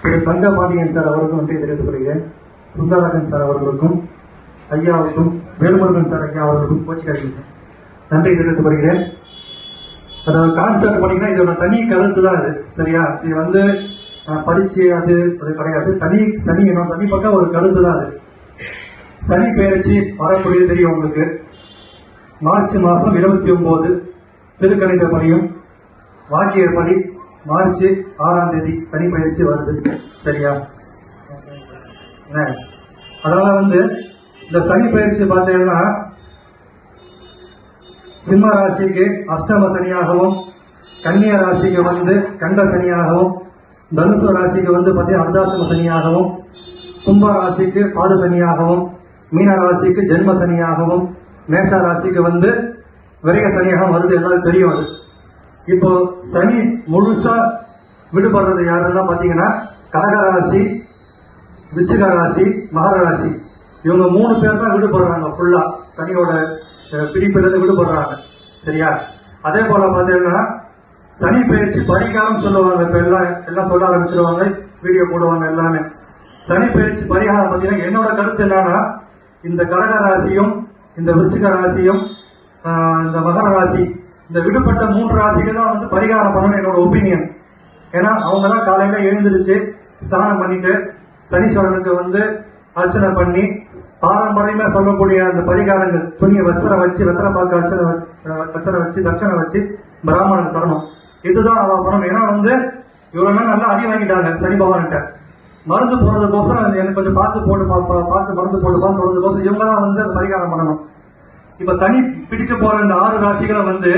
திரு Thangapandian sir அவருக்கும் நன்றி தெரிவித்துக் கொள்கிறேன். சுந்தரராஜன் சார் அவர்களுக்கும் ஐயாவுக்கும் வேலுமுருகன் சார் ஐயா அவர்களுக்கும் கோச்சிக்காதீங்க நன்றி தெரிவித்துக் கொள்கிறேன். அதாவது கான்சர்ட் பண்ணீங்கன்னா இதோட தனி கருத்து தான் அது. சரியா? இது வந்து அஹ், படிச்சு அது அது கிடையாது. தனி தனி என்ன தனி பக்கம் ஒரு கருத்து தான் அது. சனி பெயர்ச்சி வரக்கூடிய தெரியும் உங்களுக்கு. மார்ச் மாதம் இருபத்தி ஒன்பது திருக்கணித படியும் வாக்கியப்படி மார்ச் ஆறாம் தேதி சனி பயிற்சி வருது. சரியா? என்ன? அதனால வந்து இந்த சனி பயிற்சி பார்த்தீங்கன்னா சிம்ம ராசிக்கு அஷ்டம சனியாகவும் கன்னிய ராசிக்கு வந்து கண்ட சனியாகவும் தனுசு ராசிக்கு வந்து பார்த்தீங்கன்னா அர்தாசம சனியாகவும் கும்ப ராசிக்கு பாது சனியாகவும் மீன ராசிக்கு ஜென்ம சனியாகவும் மேஷ ராசிக்கு வந்து விரக சனியாகவும் வருது. எல்லாரும் தெரியும் அது இப்போ சனி முழுசா விடுபடுறது யாருன்னா பாத்தீங்கன்னா கடகராசி ராசி விருச்சிக ராசி மகர ராசி. இவங்க மூணு பேர் தான் விடுபடுறாங்க ஃபுல்லா சனியோட பிடிப்பிலிருந்து விடுபடுறாங்க. சரியா? அதே போல பாத்தீங்கன்னா சனி பயிற்சி பரிகாரம் சொல்லுவாங்க. இப்ப எல்லாம் எல்லாம் சொல்ல ஆரம்பிச்சிருவாங்க. வீடியோ போடுவாங்க எல்லாமே. சனி பயிற்சி பரிகாரம் பாத்தீங்கன்னா என்னோட கருத்து என்னன்னா இந்த கடக ராசியும் இந்த விருச்சிக ராசியும் இந்த மகர ராசி இந்த விடுபட்ட மூன்று ராசிகள் தான் வந்து பரிகாரம் பண்ணணும் என்னோட ஒப்பீனியன் ஏன்னா அவங்க தான் காலையில எழுந்திருச்சு ஸ்நானம் பண்ணிட்டு சனீஸ்வரனுக்கு வந்து அர்ச்சனை பண்ணி பாரம்பரியமா சொல்லக்கூடிய அந்த பரிகாரங்கள் துணியை வச்சனை வச்சு வெத்தலை பாக்க அர்ச்சனை அர்ச்சனை வச்சு தட்சணை வச்சு பிராமணனுக்கு தரணும் இதுதான் அவன் பண்ணணும். ஏன்னா வந்து இவ்வளவு நல்லா அடி வாங்கிட்டாங்க சனி பகவான்கிட்ட. மருந்து போடுறதுக்கோசரம் எனக்கு கொஞ்சம் பார்த்து போட்டு பா- பா- பார்த்து மருந்து போட்டுப்பா சொல்றதுக்கோசரம் இவங்க தான் வந்து பரிகாரம் பண்ணணும். இப்ப சனி பிடிக்க போற இந்த ஆறு ராசிகளை வந்து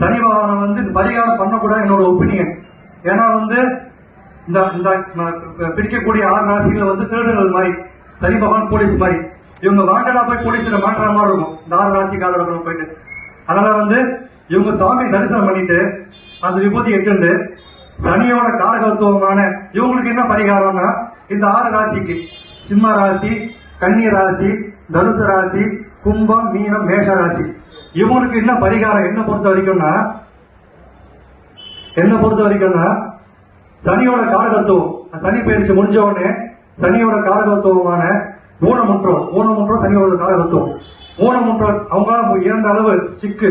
சனி பகவானை வந்து பரிகாரம் பண்ணக்கூடாது என்னோட ஒப்பீனியன். ஏன்னா வந்து இந்த இந்த பிரிக்கக்கூடிய ஆறு ராசிகளை வந்து திருடர்கள் மாதிரி சனி பகவான் போலீஸ் மாதிரி. இவங்க வாண்டடா போய் போலீஸ்ல மாட்டுற மாதிரி இருக்கும். இந்த ஆறு ராசிக்காரர்கள் போயிட்டு. அதனால வந்து இவங்க சாமி தரிசனம் பண்ணிட்டு அந்த விபூதி எட்டுண்டு சனியோட காரகத்துவமான இவங்களுக்கு என்ன பரிகாரம்னா இந்த ஆறு ராசிக்கு சிம்ம ராசி கன்னி ராசி தனுசு ராசி கும்பம் மீனம் மேஷராசி. இவனுக்கு இவங்களுக்கு என்ன பரிகாரம்? என்ன பொறுத்த வரைக்கும்னா என்ன பொறுத்த வரைக்கும்னா சனியோட காரகத்துவம். சனி பயிற்சி முடிஞ்ச உடனே சனியோட காரகத்துவமான ஊனமுற்றோம் ஊனமுற்றோம் சனியோட காரகத்துவம். ஊனமுற்றோர் அவங்க இறந்த அளவு சிக்கு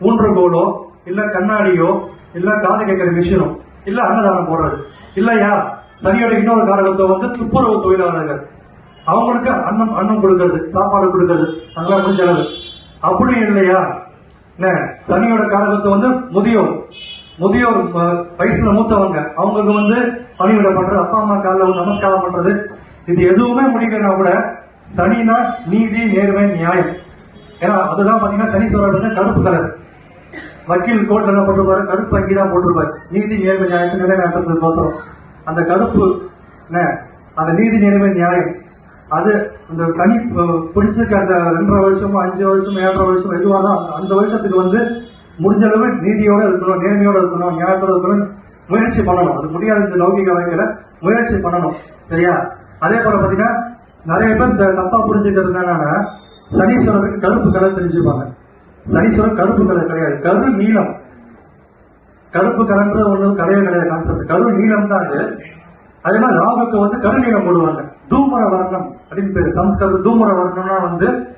ஊன்றுகோலோ இல்ல கண்ணாடியோ இல்ல காது கேட்கிற மிஷினோ இல்ல அன்னதானம் போடுறது. இல்லையா? சனியோட இன்னொரு காரகத்துவம் வந்து துப்புரவு தொழிலாளர்கள். அவங்களுக்கு அன்னம் அன்னம் கொடுக்கறது சாப்பாடு கொடுக்கறது நல்லா முடிஞ்ச அளவு அப்படி இல்லையா? என்ன? சனியோட காரகத்துவம் வந்து முதியோர். முதியோர் வயசுல மூத்தவங்க. அவங்களுக்கு வந்து பணிவிட பண்றது அப்பா அம்மா காலில் வந்து நமஸ்காரம் பண்றது. இது எதுவுமே முடியலன்னா கூட சனினா நீதி நேர்மை நியாயம். ஏன்னா அதுதான் பாத்தீங்கன்னா சனீஸ்வரர் வந்து கருப்பு கலர். வக்கீல் கோர்ட்ல என்ன போட்டிருப்பாரு? கருப்பு அங்கி தான் போட்டிருப்பாரு. நீதி நேர்மை நியாயத்தை நிலைநாட்டுறதுக்கோசரம் அந்த கருப்பு என்ன? அந்த நீதி நேர்மை நியாயம். அது அந்த தனி அஹ், பிடிச்சிருக்க அந்த ரெண்டரை வருஷமோ அஞ்சு வருஷமோ ஏழரை வருஷம் எதுவாக தான் அந்த- வருஷத்துக்கு வந்து முடிஞ்ச அளவு நீதியோடு இருக்கணும் நேர்மையோடு இருக்கணும் நியாயத்தோட இருக்கணும் முயற்சி பண்ணணும். அது முடியாத இந்த லௌகிக வகையில முயற்சி பண்ணணும். சரியா? அதே போல பார்த்தீங்கன்னா நிறைய பேர் இந்த தப்பா புரிஞ்சுக்கிறது என்னன்னா சனீஸ்வரருக்கு கருப்பு கலர் தெரிஞ்சுப்பாங்க. சனீஸ்வரர் கருப்பு கலர் கிடையாது. கரு நீளம் கருப்பு கலர்ன்றது ஒன்றும் கிடையவே கிடையாது கான்செப்ட் கரு நீளம் தான் அது. அதே மாதிரி ராகுக்கு வந்து கருநீலம் போடுவாங்க. தூமர வர்ணம் அப்படின்னு பேரு. சம்ஸ்கிருத தூமுற வர்ணம்னா வந்து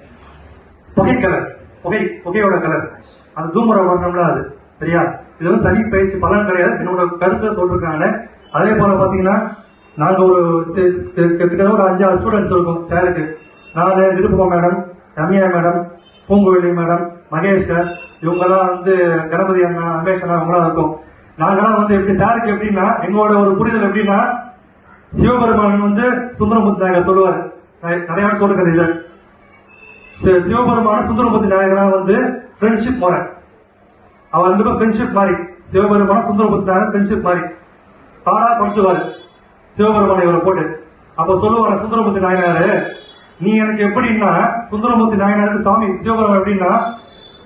புகை கலர். புகை புகையோட கலர். அந்த தூமுற வர்ணம்ல அது. சரியா? இது வந்து சனி பயிற்சி பலன் கிடையாது. என்னோட கருத்தை சொல்றாங்க அதே போல பாத்தீங்கன்னா நாங்க ஒரு கிட்டத்தட்ட ஒரு அஞ்சாறு ஸ்டூடெண்ட்ஸ் இருக்கும் சாருக்கு நானு Nirupama madam Ramya madam Poonguzhali madam Mahesh sir இவங்கெல்லாம் வந்து கணபதி அண்ணா ரமேஷ் அண்ணா இருக்கும். நாங்கெல்லாம் வந்து எப்படி சாருக்கு எப்படின்னா எங்களோட ஒரு புரிதல் எப்படின்னா சிவபெருமான் வந்து சுந்தரமுத்து நாயகர் சொல்லுவார். நிறைய- சொல்லுங்கள் இது. இதை சி- சிவபெருமான சுந்தரபதி நாயகனா வந்து ஃப்ரெண்ட்ஷிப் முறை அவர் ரெண்டு பேரும் ஃப்ரெண்ட்ஷிப் மாதிரி சிவபெருமான சுந்தரபதி நாயகன் ஃப்ரெண்ட்ஷிப் மாதிரி பாடா குறைச்சுவாரு. சிவபெருமான இவரை போட்டு. அப்ப சொல்லுவார சுந்தரமூர்த்தி நாயனாரு நீ எனக்கு எப்படின்னா சுந்தரமூர்த்தி நாயனாருக்கு சாமி சிவபெருமான் எப்படின்னா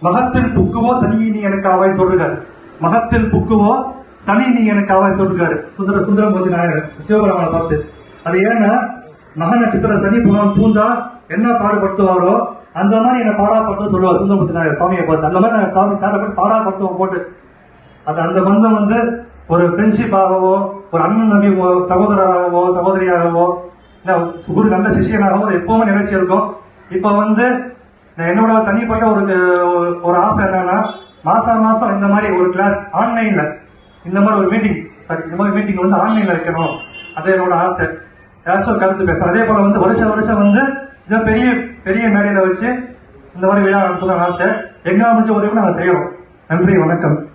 மகத்தில் புக்குவோ தனி நீ எனக்கு ஆவாய் சொல்லுகிறார். மகத்தில் புக்குவோ சனி நீ எனக்கு ஆவாய் சொல்லுகாரு சுந்தர சுந்தரமூர்த்தி நாயகர் சிவபெருமானை பார்த்து. அது ஏன்னா மக நட்சத்திர சனி புகழ் பூந்தா என்ன பாடுபடுத்துவாரோ அந்த மாதிரி என்ன பாடாப்பட்டு சொல்லுவார் சுந்தரமூர்த்தி நாயர் சுவாமியை பார்த்து. அந்த மாதிரி நான் சாமி சாரை போட்டு பாடாப்படுத்துவோம் போட்டு. அது அந்த பந்தம் வந்து ஒரு ஃப்ரெண்ட்ஷிப்பாகவோ ஒரு அண்ணன் நம்பி சகோதரராகவோ சகோதரியாகவோ இல்லை குரு நல்ல சிஷியனாகவோ எப்பவும் எப்பவுமே இருக்கும். இப்போ வந்து என்னோட தனிப்பட்ட ஒரு ஒரு ஆசை என்னன்னா மாசம் மாசம் இந்த மாதிரி ஒரு கிளாஸ் ஆன்லைன்ல இந்த மாதிரி ஒரு மீட்டிங் சாரி இந்த மாதிரி மீட்டிங் வந்து ஆன்லைன்ல வைக்கணும். அது என்னோட ஆசை. ஏதாச்சும் ஒரு கருத்து பேச அதே போல வந்து வருஷம் வருஷம் வந்து இதை பெரிய பெரிய மேடையில வச்சு இந்த மாதிரி விழா நடத்தணும்னு ஆசை எங்களால் முடிஞ்ச உதவி நாங்கள் செய்யறோம். நன்றி வணக்கம்.